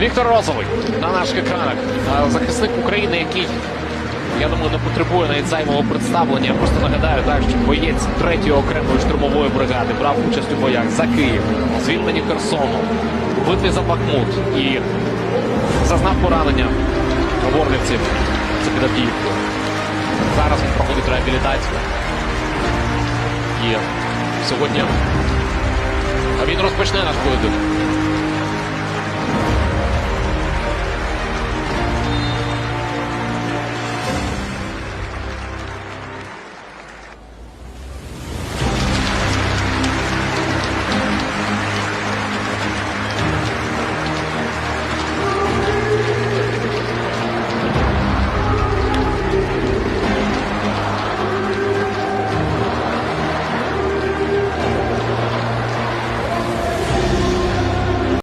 Віктор Розовий на наших екранах. Захисник України, який, я думаю, не потребує навіть представлення. Я просто нагадаю, так, що боєць 3-ї окремої штурмової бригади брав участь у боях за Київ, звільнені Херсону, битві за Бахмут і зазнав поранення у Горлівці. Це під Зараз він проходить реабілітацію. І сьогодні він розпочне наш поєдинок.